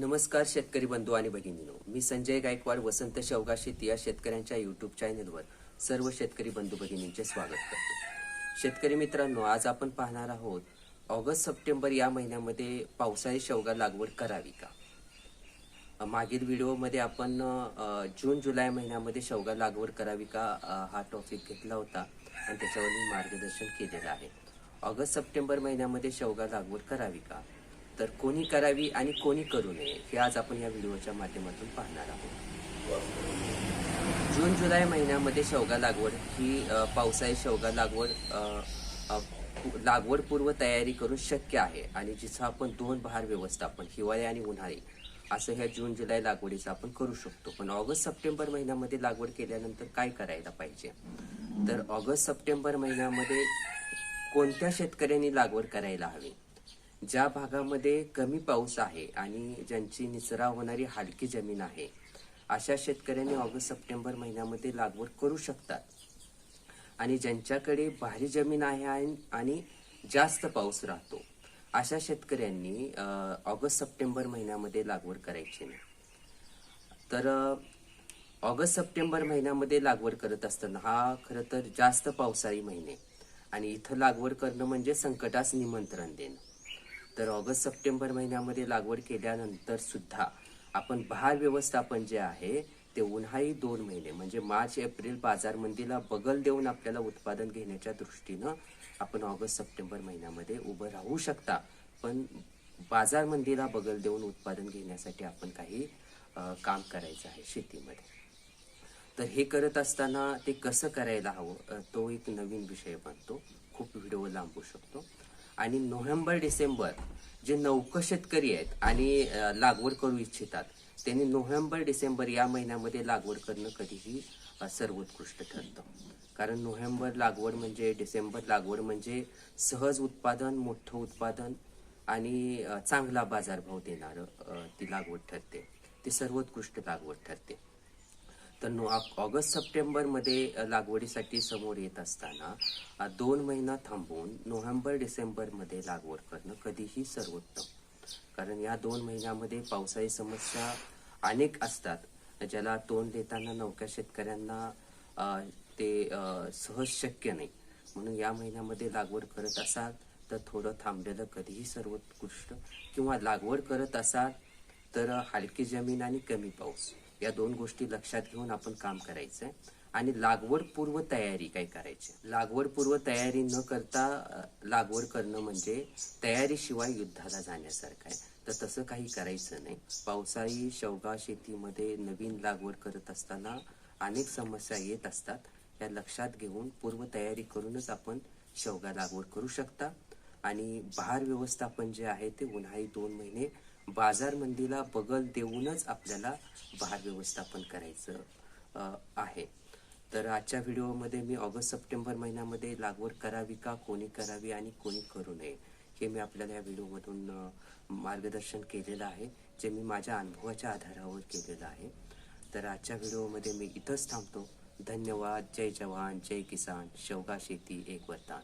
नमस्कार शेतकरी बंधू आणि भगिनीनो. मी संजय गायकवाड वसंत शेवगा शेती या शेतकऱ्यांच्या युट्यूब चॅनलवर सर्व शेतकरी बंधू भगिनींचे स्वागत करतो. शेतकरी मित्रांनो आज आपण पाहणार आहोत ऑगस्ट सप्टेंबर या महिन्यामध्ये पावसाळी शेवगा लागवड करावी का? मागील व्हिडिओमध्ये आपण जून जुलै महिन्यामध्ये शेवगा लागवड करावी का हा टॉपिक घेतला होता आणि त्याच्यावर मी मार्गदर्शन केलेलं आहे. ऑगस्ट सप्टेंबर महिन्यामध्ये शेवगा लागवड करावी का? तर कोणी करावी आणि कोणी करू नये हे आज आपण या व्हिडिओच्या माध्यमातून पाहणार आहोत. जून जुलै महिन्यामध्ये शेवगा लागवड ही पावसाळी शेवगा लागवड लागवडपूर्व लागवड पूर्व तयारी करून शक्य आहे आणि जिचं आपण दोन बहार व्यवस्थापन हिवाळी आणि उन्हाळी असं ह्या जून जुलै लागवडीचं आपण करू शकतो. पण ऑगस्ट सप्टेंबर महिन्यामध्ये लागवड केल्यानंतर काय करायला पाहिजे? तर ऑगस्ट सप्टेंबर महिन्यामध्ये कोणत्या शेतकऱ्यांनी लागवड करायला हवी? ज्या भागामध्ये कमी पाऊस आहे आणि ज्यांची निचरा होणारी हलकी जमीन आहे अशा शेतकऱ्यांनी ऑगस्ट सप्टेंबर महिन्यामध्ये लागवड करू शकतात. आणि ज्यांच्याकडे भारी जमीन आहे आणि- जास्त पाऊस राहतो अशा शेतकऱ्यांनी ऑगस्ट सप्टेंबर महिन्यामध्ये लागवड करायची नाही. तर ऑगस्ट सप्टेंबर महिन्यामध्ये लागवड करत असताना हा खरं तर जास्त पावसाळी महिने. आणि इथं लागवड करणं म्हणजे संकटास निमंत्रण देणं. तर ऑगस्ट सप्टेंबर महिन्यामध्ये लागवड केल्यानंतर सुद्धा आपण बहार व्यवस्थापन जे आहे ते उन्हाळी दोन महिने म्हणजे मार्च एप्रिल बाजार मंदीला बगल देऊन आपल्याला उत्पादन घेण्याच्या दृष्टीनं आपण ऑगस्ट सप्टेंबर महिन्यामध्ये उभं राहू शकता. पण बाजार मंदीला बगल देऊन उत्पादन घेण्यासाठी आपण काही काम करायचं आहे शेतीमध्ये. तर हे करत असताना ते कसं करायला हवं तो एक नवीन विषय बनतो. खूप व्हिडिओ लांबू शकतो. आणि नोव्हेंबर डिसेंबर जे नौकं शेतकरी आहेत आणि लागवड करू इच्छितात त्यांनी नोव्हेंबर डिसेंबर या महिन्यामध्ये लागवड करणं कधीही सर्वोत्कृष्ट ठरतं. कारण नोव्हेंबर लागवड म्हणजे डिसेंबर लागवड म्हणजे सहज उत्पादन मोठं उत्पादन आणि चांगला बाजारभाव देणारं ती लागवड ठरते. ती सर्वोत्कृष्ट लागवड ठरते. तर नो ऑगस्ट सप्टेंबरमध्ये लागवडीसाठी समोर येत असताना दोन महिना थांबवून नोव्हेंबर डिसेंबरमध्ये लागवड करणं कधीही सर्वोत्तम. कारण या दोन महिन्यामध्ये पावसाळी समस्या अनेक असतात. ज्याला तोंड देताना नौक्या शेतकऱ्यांना ते सहज शक्य नाही. म्हणून या महिन्यामध्ये लागवड करत असाल तर थोडं थांबलेलं कधीही सर्वोत्कृष्ट. किंवा लागवड करत असाल तर हलकी जमीन आणि कमी पाऊस. या दोन गोष्टी लक्षात घेऊन आपण काम करायचंय. आणि लागवड पूर्व तयारी काय करायची? लागवड पूर्व तयारी न करता लागवड करणं म्हणजे तयारीशिवाय युद्धाला जाण्यासारखं आहे. तर तसं काही करायचं नाही. पावसाळी शेवगा शेतीमध्ये नवीन लागवड करत असताना अनेक समस्या येत असतात. या लक्षात घेऊन पूर्व तयारी करूनच आपण शेवगा लागवड करू शकता. आणि बहार व्यवस्थापन जे आहे ते उन्हाळी दोन महिने बाजार मंदीला बगल देऊनच आपल्याला भार व्यवस्थापन करायचं आहे. तर आजच्या व्हिडिओमध्ये मी ऑगस्ट सप्टेंबर महिन्यामध्ये लागवड करावी का कोणी करावी आणि कोणी करू नये हे मी आपल्याला या व्हिडिओमधून मार्गदर्शन केलेलं आहे जे मी माझ्या अनुभवाच्या आधारावर केलेलं आहे. तर आजच्या व्हिडिओमध्ये मी इथंच थांबतो. धन्यवाद. जय जवान. जय किसान. शेवगा शेती. एक वरदान.